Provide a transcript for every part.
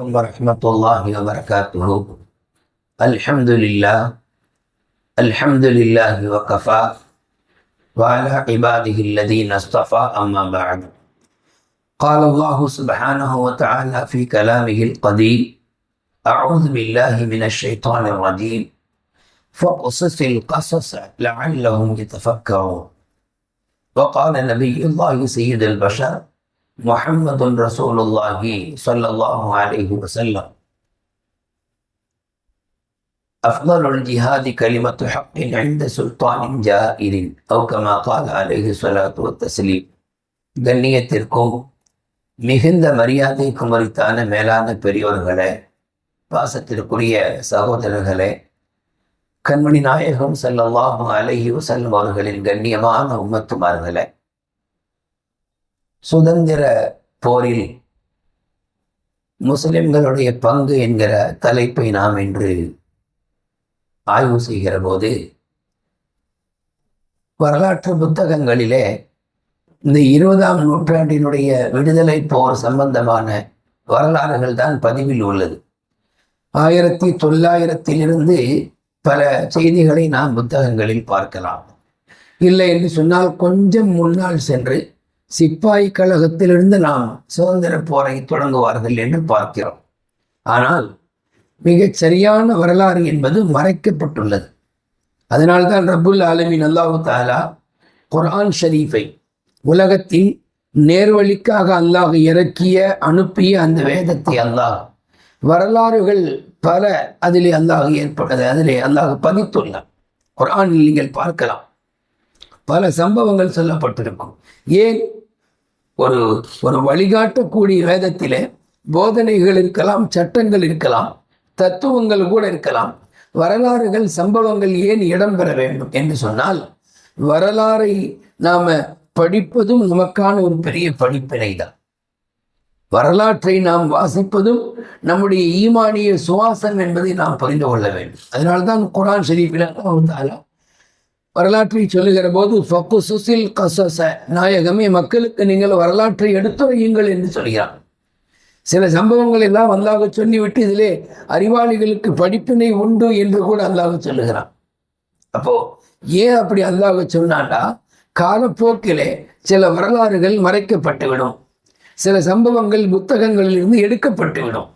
عليكم ورحمة الله وبركاته. الحمد لله الحمد لله وكفى. وعلى عباده الذين اصطفى أما بعد. قال الله سبحانه وتعالى في كلامه القديم أعوذ بالله من الشيطان الرجيم. فاقصص القصص لعلهم يتفكرون. وقال نبي الله سيد البشر محمد رسول الله صلى الله عليه وسلم أفضل الجهاد كلمة حق عند سلطان جائر أو كما قال عليه الصلاة والتسليم கண்ணியத்திற்கும் மிகுந்த மரியாதைக்கும் உரித்தான மேலான பெரியோர்களே பாசத்திற்குரிய சகோதரர்களே கண்மணி நாயகம் ஸல்லல்லாஹு அலைஹி வஸல்லம் அவர்களின் கண்ணியமான உம்மத்துமார்களே சுதந்திர போரில் முஸ்லிம்களுடைய பங்கு என்கிற தலைப்பை நாம் இன்று ஆய்வு செய்கிற போது வரலாற்று புத்தகங்களிலே இந்த இருபதாம் நூற்றாண்டினுடைய விடுதலை போர் சம்பந்தமான வரலாறுகள் தான் பதிவில் உள்ளது. ஆயிரத்தி தொள்ளாயிரத்திலிருந்து பல செய்திகளை நாம் புத்தகங்களில் பார்க்கலாம். இல்லை என்று சொன்னால் கொஞ்சம் முன்னால் சென்று சிப்பாய் கழகத்திலிருந்து நாம் சுதந்திர போரை தொடங்குவார்கள் என்று பார்க்கிறோம். ஆனால் மிகச் சரியான வரலாறு என்பது மறைக்கப்பட்டுள்ளது. அதனால்தான் ரபுல் ஆலமின் அல்லாஹு தாலா குர்ஆன் ஷரீஃபை உலகத்தில் நேர்வழிக்காக அல்லாஹ் இறக்கிய அனுப்பிய அந்த வேதத்தை அல்லாஹ் வரலாறுகள் பல அதிலே அல்லாஹ் ஏற்பட்டது அதிலே அல்லாஹ் பதித்துள்ளார் குர்ஆனில் நீங்கள் பார்க்கலாம். பல சம்பவங்கள் சொல்லப்பட்டிருக்கும். ஏன்? ஒரு ஒரு வழிகாட்டக்கூடிய வேதத்திலே போதனைகள் இருக்கலாம் சட்டங்கள் இருக்கலாம் தத்துவங்கள் கூட இருக்கலாம். வரலாறுகள் சம்பவங்கள் ஏன் இடம்பெற வேண்டும் என்று சொன்னால் வரலாறை நாம் படிப்பதும் நமக்கான ஒரு பெரிய படிப்பினை தான் வரலாற்றை நாம் வாசிப்பதும் நம்முடைய ஈமானிய சுவாசம் என்பதை நாம் புரிந்து கொள்ள வேண்டும். அதனால்தான் குரான் ஷெரீஃபில் வரலாற்றை சொல்லுகிற போது ஃபக்கு சுசில் கசச. நாயகமே மக்களுக்கு நீங்கள் வரலாற்றை எடுத்துரையுங்கள் என்று சொல்கிறான் சில சம்பவங்கள் எல்லாம் அல்லாஹ் சொல்லிவிட்டு இதிலே அறிவாளிகளுக்கு படிப்பினை உண்டு என்று கூட அல்லாஹ் சொல்லுகிறான். அப்போ ஏன் அப்படி அல்லாஹ் சொன்னாண்டா காலப்போக்கிலே சில வரலாறுகள் மறைக்கப்பட்டுவிடும். சில சம்பவங்கள் புத்தகங்களில் இருந்து எடுக்கப்பட்டுவிடும்.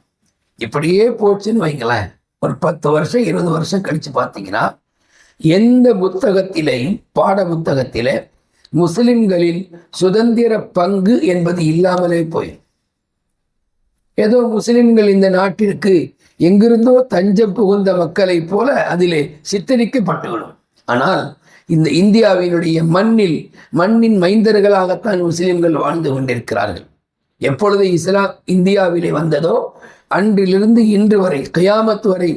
இப்படியே போச்சுன்னு வைங்களேன். ஒரு பத்து வருஷம் இருபது வருஷம் கழிச்சு பார்த்தீங்கன்னா எந்த புத்தகத்திலேயும் பாட புத்தகத்திலே முஸ்லிம்களின் சுதந்திர பங்கு என்பது இல்லாமலே போய். ஏதோ முஸ்லிம்கள் இந்த நாட்டிற்கு எங்கிருந்தோ தஞ்சம் புகுந்த மக்களை போல அதிலே சித்தரிக்கப்பட்டுவிடும். ஆனால் இந்த இந்தியாவினுடைய மண்ணில் மண்ணின் மைந்தர்களாகத்தான் முஸ்லிம்கள் வாழ்ந்து கொண்டிருக்கிறார்கள். எப்பொழுது இஸ்லாம் இந்தியாவிலே வந்ததோ அன்றிலிருந்து இன்று வரை கயாமத் வரை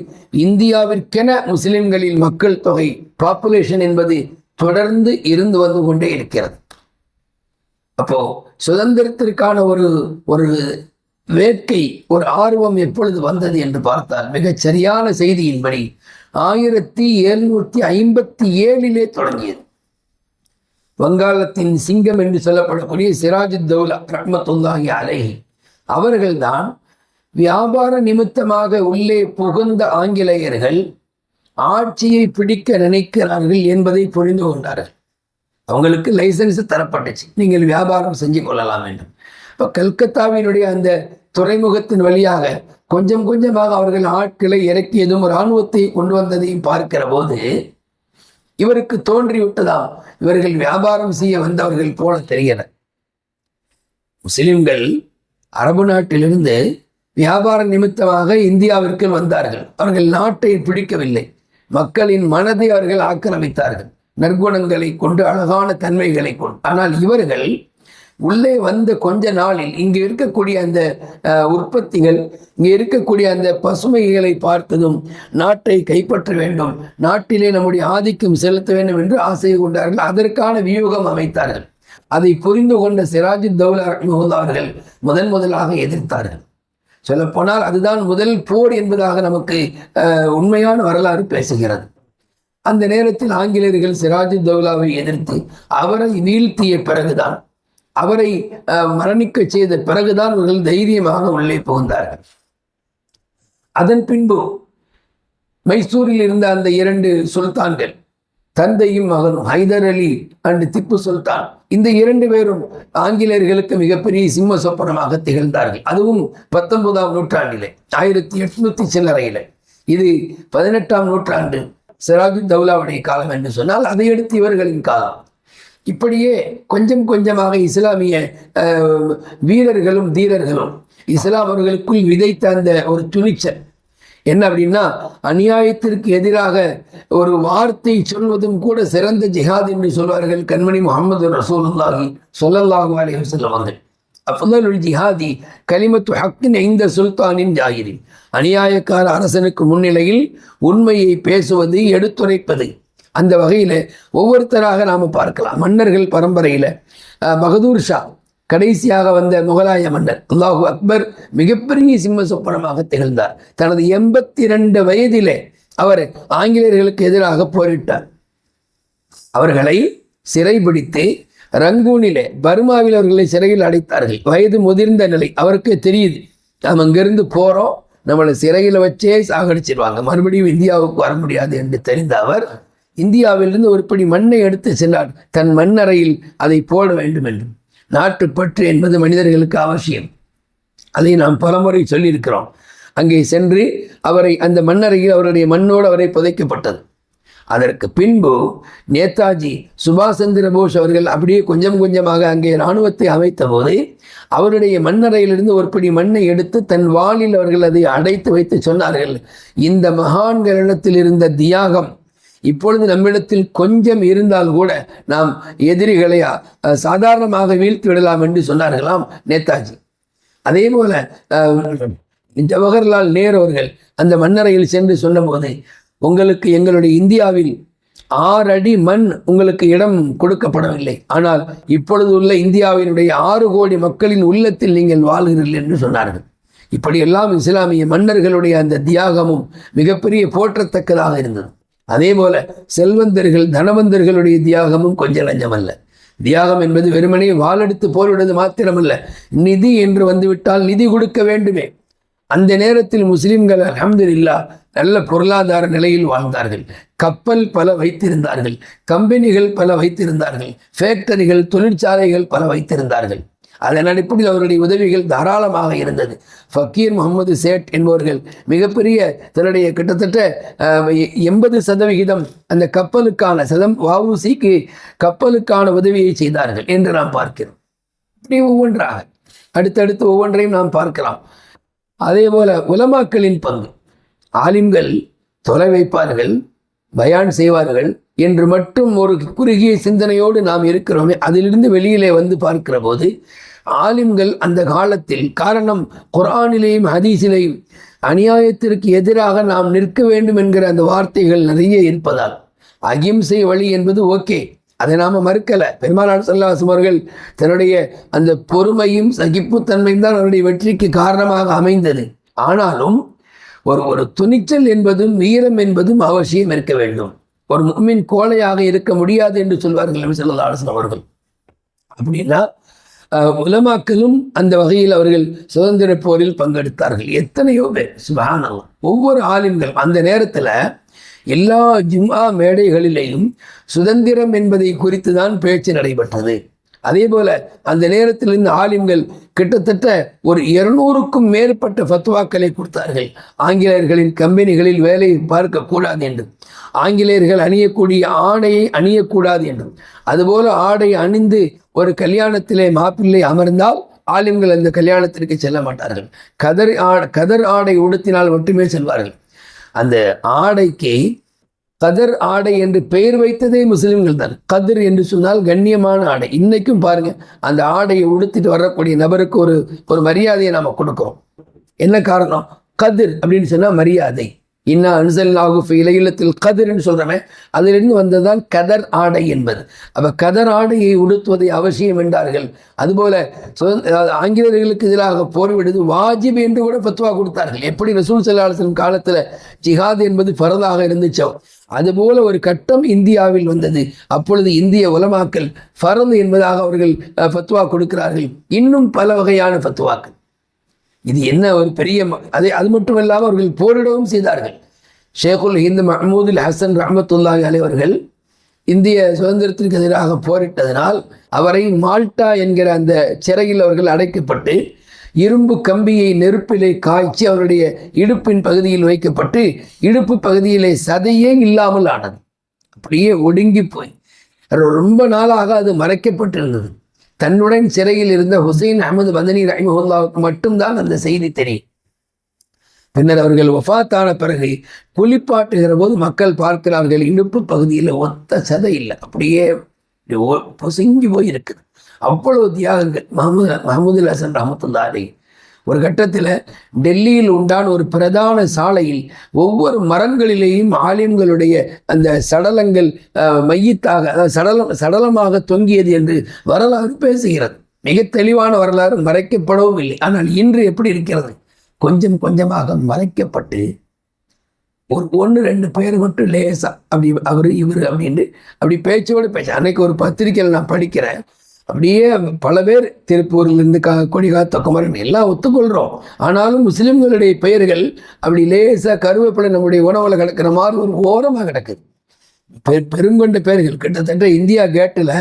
இந்தியாவிற்கென முஸ்லிம்களில் மக்கள் தொகை பாப்புலேஷன் என்பது தொடர்ந்து இருந்து வந்து கொண்டே இருக்கிறது. அப்போ சுதந்திரத்திற்கான ஒரு ஒரு வேட்கை ஒரு ஆர்வம் எப்பொழுது வந்தது என்று பார்த்தால் மிகச் சரியான செய்தியின்படி ஆயிரத்தி எழுநூற்றி ஐம்பத்தி ஏழிலே தொடங்கியது. வங்காளத்தின் சிங்கம் என்று சொல்லப்படக்கூடிய சிராஜுத்தௌலா ரஹ்மத்துல்லாஹி அலேஹி அவர்கள்தான் வியாபார நிமித்தமாக உள்ளே புகுந்த ஆங்கிலேயர்கள் ஆட்சியை பிடிக்க நினைக்கிறார்கள் என்பதை புரிந்து கொண்டார்கள். அவங்களுக்கு லைசன்ஸ் தரப்பட்டுச்சு. நீங்கள் வியாபாரம் செஞ்சு கொள்ளலாம் வேண்டும். இப்போ கல்கத்தாவினுடைய அந்த துறைமுகத்தின் வழியாக கொஞ்சம் கொஞ்சமாக அவர்கள் ஆட்களை இறக்கியதும் இராணுவத்தை கொண்டு வந்ததையும் பார்க்கிற போது இவருக்கு தோன்றிவிட்டதாம் இவர்கள் வியாபாரம் செய்ய வந்தவர்கள் போல தெரிகிறார் முஸ்லிம்கள் அரபு நாட்டிலிருந்து வியாபார நிமித்தமாக இந்தியாவிற்கு வந்தார்கள். அவர்கள் நாட்டை பிடிக்கவில்லை. மக்களின் மனதை அவர்கள் ஆக்கிரமித்தார்கள். நற்குணங்களை கொண்டு அழகான தன்மைகளை கொண்டு ஆனால் இவர்கள் உள்ளே வந்த கொஞ்ச நாளில் இங்கு இருக்கக்கூடிய அந்த உற்பத்திகள் இங்கே இருக்கக்கூடிய அந்த பசுமைகளை பார்த்ததும் நாட்டை கைப்பற்ற வேண்டும். நாட்டிலே நம்முடைய ஆதிக்கம் செலுத்த வேண்டும் என்று ஆசை கொண்டார்கள். அதற்கான வியூகம் அமைத்தார்கள். அதை புரிந்து கொண்ட சிராஜு தௌலா அவர்கள் முதன் முதலாக எதிர்த்தார்கள். சொல்லப்போனால் அதுதான் முதல் போர் என்பதாக நமக்கு உண்மையான வரலாறு பேசுகிறது. அந்த நேரத்தில் ஆங்கிலேயர்கள் சிராஜ் தௌலாவை எதிர்த்து அவரை வீழ்த்திய பிறகுதான் அவரை மரணிக்க செய்த பிறகுதான் அவர்கள் தைரியமாக உள்ளே புகுந்தார்கள். அதன் பின்பு மைசூரில் இருந்த அந்த இரண்டு சுல்தான்கள் தந்தையும் மகனும் ஹைதர் அலி அண்டு திப்பு சுல்தான். இந்த இரண்டு பேரும் ஆங்கிலேயர்களுக்கு மிகப்பெரிய சிம்ம சொப்பனமாக திகழ்ந்தார்கள். அதுவும் பத்தொன்பதாம் நூற்றாண்டிலே ஆயிரத்தி எட்நூத்தி சில்லறையில. இது பதினெட்டாம் நூற்றாண்டு சிராஜு தௌலாவுடைய காலம் என்று சொன்னால் அதையடுத்து இவர்களின் காலம். இப்படியே கொஞ்சம் கொஞ்சமாக இஸ்லாமிய வீரர்களும் தீரர்களும் இஸ்லாம் அவர்களுக்குள் விதைத்த அந்த ஒரு துணிச்சல் என்ன அப்படின்னா அநியாயத்திற்கு எதிராக ஒரு வார்த்தை சொல்வதும் கூட சிறந்த ஜிஹாத் என்று சொல்வார்கள் கண்மணி முகமது ரசூலுல்லாஹி சொல்லல்லாஹு அலைஹி வஸல்லம் வந்து அஃதலுல் ஜிஹாதி கலிமத்து ஹக்கின் இந்த சுல்தானின் ஜாகிரி அநியாயக்கார அரசனுக்கு முன்னிலையில் உண்மையை பேசுவது எடுத்துரைப்பது. அந்த வகையில் ஒவ்வொருத்தராக நாம் பார்க்கலாம். மன்னர்கள் பரம்பரையில் பகதூர் ஷா கடைசியாக வந்த முகலாய மன்னர் அல்லாஹு அக்பர் மிகப்பெரிய சிம்ம சொப்பனமாக திகழ்ந்தார். தனது எண்பத்தி ரெண்டு வயதிலே அவர் ஆங்கிலேயர்களுக்கு எதிராக போரிட்டார். அவர்களை சிறைபிடித்து ரங்கூனிலே பர்மாவில் அவர்களை சிறையில் அடைத்தார்கள். வயது முதிர்ந்த நிலை அவருக்கு தெரியுது. நாம் அங்கிருந்து போகிறோம் நம்மளை சிறையில் வச்சே சாகடிச்சிருவாங்க. மறுபடியும் இந்தியாவுக்கு வர முடியாது என்று தெரிந்த அவர் இந்தியாவிலிருந்து ஒரு படி மண்ணை எடுத்து சென்றார். தன் மண்ணறையில் அதை போட வேண்டும் என்று. நாட்டுப்பற்று என்பது மனிதர்களுக்கு அவசியம். அதை நாம் பலமுறை சொல்லியிருக்கிறோம். அங்கே சென்று அவரை அந்த மண்ணறையில் அவருடைய மண்ணோடு அவரை புதைக்கப்பட்டது. அதற்கு பின்பு நேதாஜி சுபாஷ் சந்திர போஸ் அவர்கள் அப்படியே கொஞ்சம் கொஞ்சமாக அங்கே இராணுவத்தை அமைத்த போது அவருடைய மண்ணறையிலிருந்து ஒரு பிடி மண்ணை எடுத்து தன் வாளில் அவர்கள் அதை அடைத்து வைத்து சொன்னார்கள். இந்த மகான்களிடத்தில் இருந்த தியாகம் இப்பொழுது நம்மிடத்தில் கொஞ்சம் இருந்தால் கூட நாம் எதிரிகளை சாதாரணமாக வீழ்த்து விடலாம் என்று சொன்னார்களாம் நேதாஜி. அதே போல ஜவஹர்லால் நேரு அவர்கள் அந்த மண்ணறையில் சென்று சொன்னபோது உங்களுக்கு எங்களுடைய இந்தியாவில் ஆறு அடி மண் உங்களுக்கு இடம் கொடுக்கப்படவில்லை. ஆனால் இப்பொழுது உள்ள இந்தியாவினுடைய ஆறு கோடி மக்களின் உள்ளத்தில் நீங்கள் வாழ்கிறீர்கள் என்று சொன்னார்கள். இப்படியெல்லாம் இஸ்லாமிய மன்னர்களுடைய அந்த தியாகமும் மிகப்பெரிய போற்றத்தக்கதாக இருந்தது. அதே போல செல்வந்தர்கள் தனவந்தர்களுடைய தியாகமும் கொஞ்சம் லஞ்சமல்ல தியாகம் என்பது வெறுமனே வாளெடுத்து போரிடுவது மாத்திரமல்ல. நிதி என்று வந்துவிட்டால் நிதி கொடுக்க வேண்டுமே. அந்த நேரத்தில் முஸ்லிம்கள் அல்ஹம்துலில்லாஹ் நல்ல பொருளாதார நிலையில் வாழ்ந்தார்கள். கப்பல் பல வைத்திருந்தார்கள். கம்பெனிகள் பல வைத்திருந்தார்கள். ஃபேக்டரிகள் தொழிற்சாலைகள் பல வைத்திருந்தார்கள். அதன் அடிப்படையில் அவருடைய உதவிகள் தாராளமாக இருந்தது. ஃபக்கீர் முகமது சேட் என்பவர்கள் மிகப்பெரிய தன்னுடைய கிட்டத்தட்ட எண்பது சதவிகிதம் அந்த கப்பலுக்கான சதம் வவுசிக்கு கப்பலுக்கான உதவியை செய்தார்கள் என்று நாம் பார்க்கிறோம். இப்படி ஒவ்வொன்றாக அடுத்தடுத்து ஒவ்வொன்றையும் நாம் பார்க்கலாம். அதே போல உலமாக்களின் பங்கு. ஆலிம்கள் தொலை வைப்பார்கள் பயான் செய்வார்கள் என்று மட்டும் ஒரு குறுகிய சிந்தனையோடு நாம் இருக்கிறோமே அதிலிருந்து வெளியிலே வந்து பார்க்கிற போது ஆலிம்கள் அந்த காலத்தில் காரணம் குர்ஆனிலேயும் ஹதீஸிலேயும் அநியாயத்திற்கு எதிராக நாம் நிற்க வேண்டும் என்கிற அந்த வார்த்தைகள் நிறைய இருப்பதால் அகிம்சை வழி என்பது ஓகே. அதை நாம மறுக்கல. பெருமானார் சல்லாசம் அவர்கள் தன்னுடைய அந்த பொறுமையும் சகிப்புத்தன்மையும் தான் அவருடைய வெற்றிக்கு காரணமாக அமைந்தது. ஆனாலும் ஒரு ஒரு துணிச்சல் என்பதும் வீரம் என்பதும் அவசியம் இருக்க வேண்டும். ஒரு மும்மின் கோழையாக இருக்க முடியாது என்று சொல்வார்கள் நபி ஸல்லல்லாஹு அவர்கள். அப்படின்னா உலமாக்களும் அந்த வகையில் அவர்கள் சுதந்திர போரில் பங்கெடுத்தார்கள். எத்தனையோ பேர் சுபகானம் ஒவ்வொரு ஆலிம்களும் அந்த நேரத்தில் எல்லா ஜிம்மா மேடைகளிலேயும் சுதந்திரம் என்பதை குறித்து தான் பேச்சு நடைபெற்றது. அதே போல் அந்த நேரத்தில் இருந்து ஆலிம்கள் கிட்டத்தட்ட ஒரு இருநூறுக்கும் மேற்பட்ட ஃபத்வாக்களை கொடுத்தார்கள். ஆங்கிலேயர்களின் கம்பெனிகளில் வேலை பார்க்கக்கூடாது என்று ஆங்கிலேயர்கள் அணியக்கூடிய ஆடையை அணியக்கூடாது என்றும். அதுபோல ஆடை அணிந்து ஒரு கல்யாணத்திலே மாப்பிள்ளை அமர்ந்தால் ஆலிம்கள் அந்த கல்யாணத்திற்கு செல்ல மாட்டார்கள். கதர் ஆ கதர் ஆடை உடுத்தினால் மட்டுமே செல்வார்கள். அந்த ஆடைக்கு கதர் ஆடை என்று பெயர் வைத்ததே முஸ்லிம்கள் தான். கதிர் என்று சொன்னால் கண்ணியமான ஆடை. இன்னைக்கும் பாருங்க அந்த ஆடையை உடுத்திட்டு வரக்கூடிய நபருக்கு ஒரு ஒரு மரியாதையை நாம கொடுக்கிறோம். என்ன காரணம்? கதிர் அப்படின்னு சொன்னால் மரியாதை. இன்னா அன்சல்லாஹு ஃபி இலையிலத்தில் கதிர்னு சொல்கிறவன் அதிலிருந்து வந்ததால் கதர் ஆடை என்பது. அப்போ கதர் ஆடையை உடுத்துவதை அவசியம் என்றார்கள். அதுபோல ஆங்கிலேயர்களுக்கு எதிராக போர் விடுது வாஜிப் என்று கூட பத்துவா கொடுத்தார்கள். எப்படி ரசூல் சல்லாஹன் காலத்தில் ஜிஹாத் என்பது பரதாக இருந்துச்சோ? அதுபோல ஒரு கட்டம் இந்தியாவில் வந்தது. அப்பொழுது இந்திய உலமாக்கல் பரந்து என்பதாக அவர்கள் ஃபத்வா கொடுக்கிறார்கள். இன்னும் பல வகையான ஃபத்வாக்கள். இது என்ன ஒரு பெரிய ம- அதே அது மட்டும் இல்லாமல் அவர்கள் போரிடவும் செய்தார்கள். ஷேகுல் ஹிந்து மஹமூதுல் ஹசன் ரஹமத்துல்லாஹி அலைவர்கள் இந்திய சுதந்திரத்திற்கு எதிராக போரிட்டதனால் அவரை மால்டா என்கிற அந்த சிறையில் அவர்கள் அடைக்கப்பட்டு இரும்பு கம்பியை நெருப்பிலே காய்ச்சி அவருடைய இடுப்பின் பகுதியில் வைக்கப்பட்டு இடுப்பு பகுதியிலே சதையே இல்லாமல் ஆனது. அப்படியே ஒடுங்கி போய். ரொம்ப நாளாக அது மறைக்கப்பட்டிருந்தது. தன்னுடன் சிறையில் இருந்த ஹுசைன் அகமது மதனி ரஹிமஹுல்லாவுக்கு மட்டும்தான் அந்த செய்தி தெரியும். பின்னர் அவர்கள் ஒஃபாத்தான பிறகு குளிப்பாட்டுகிற போது மக்கள் பார்க்கிறார்கள் இடுப்பு பகுதியில் ஒத்த சதை இல்லை. அப்படியே பொசுங்கி போய் இருக்குது அவ்வளவு தியாகங்கள். மஹமூது மஹமூதுல் ஹசன் ரஹமத்துல்லாரி ஒரு கட்டத்தில் டெல்லியில் உண்டான ஒரு பிரதான சாலையில் ஒவ்வொரு மரங்களிலேயும் ஆலிம்களுடைய அந்த சடலங்கள் மையத்தாக அதாவது சடலம் சடலமாக தொங்கியது என்று வரலாறு பேசுகிறது. மிக தெளிவான வரலாறு மறைக்கப்படவும் இல்லை. ஆனால் இன்று எப்படி இருக்கிறது? கொஞ்சம் கொஞ்சமாக மறைக்கப்பட்டு ஒரு ஒன்று ரெண்டு பேர் மட்டும் லேசா அப்படி அவர் இவர் அப்படின்னு அப்படி பேச்சோடு பேச அன்னைக்கு ஒரு பத்திரிக்கையில் நான் படிக்கிறேன். அப்படியே பல பேர் திருப்பூர்லேருந்து கா கொடிகா தொக்கமரன் எல்லாம் ஒத்துக்கொள்கிறோம் ஆனாலும் முஸ்லீம்களுடைய பெயர்கள் அப்படி லேசாக கருவேப்பிலை நம்முடைய உணவில் கிடக்கிற மாதிரி ஒரு ஓரமாக கிடக்குது. பெ பெருங்கொண்ட பெயர்கள். கிட்டத்தட்ட இந்தியா கேட்டில்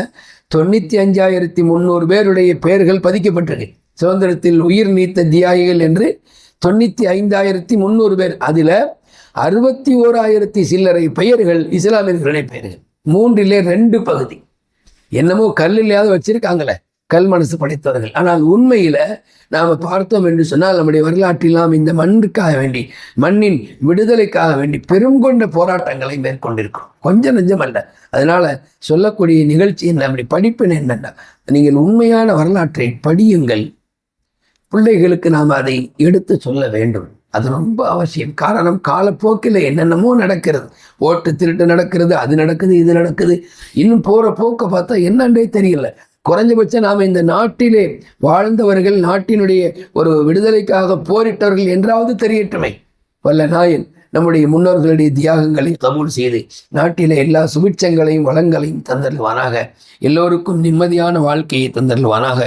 தொண்ணூற்றி அஞ்சாயிரத்தி முந்நூறு பேருடைய பெயர்கள் பதிக்கப்பட்டிருக்கு. சுதந்திரத்தில் உயிர் நீத்த தியாகிகள் என்று தொண்ணூற்றி ஐந்தாயிரத்தி முந்நூறு பேர். அதில் அறுபத்தி ஓராயிரத்தி சில்லறை பெயர்கள் இஸ்லாமியர்களுடைய பெயர்கள். மூன்றிலே ரெண்டு பகுதி. என்னமோ கல்லிலையாவது வச்சிருக்காங்களே கல் மனசு படைத்தவர்கள். ஆனால் உண்மையில நாம் பார்த்தோம் என்று சொன்னால் நம்முடைய வரலாற்றில் நாம் இந்த மண்ணுக்காக வேண்டி மண்ணின் விடுதலைக்காக வேண்டி பெருங்கொண்ட போராட்டங்களை மேற்கொண்டிருக்கிறோம். கொஞ்சம் நெஞ்சம் அல்ல. அதனால சொல்லக்கூடிய நிகழ்ச்சியின் நம்முடைய படிப்பின் என்னென்ன? நீங்கள் உண்மையான வரலாற்றை படியுங்கள். பிள்ளைகளுக்கு நாம் அதை எடுத்து சொல்ல வேண்டும். அது ரொம்ப அவசியம். காரணம் காலப்போக்கில் என்னென்னமோ நடக்கிறது. ஓட்டு திருட்டு நடக்கிறது அது நடக்குது இது நடக்குது. இன்னும் போகிற போக்கை பார்த்தா என்னன்றே தெரியல. குறைஞ்சபட்சம் நாம் இந்த நாட்டிலே வாழ்ந்தவர்கள் நாட்டினுடைய ஒரு விடுதலைக்காக போரிட்டவர்கள் என்றாவது தெரியட்டுமே. வல்ல நாயன் நம்முடைய முன்னோர்களுடைய தியாகங்களை கபூல் செய்து நாட்டில எல்லா சுபிட்சங்களையும் வளங்களையும் தந்தருவானாக எல்லோருக்கும் நிம்மதியான வாழ்க்கையை தந்தருவானாக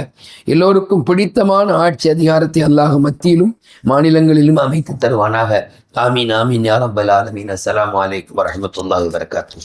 எல்லோருக்கும் பிடித்தமான ஆட்சி அதிகாரத்தை அல்லாஹ் மத்தியிலும் மாநிலங்களிலும் அமைத்து தருவானாக. ஆமீன் ஆமீன் யாரம்பல் ஆலமீன். அஸ்லாம் வலைக்கம் வரமத்துல்லாஹ் வரகாத்து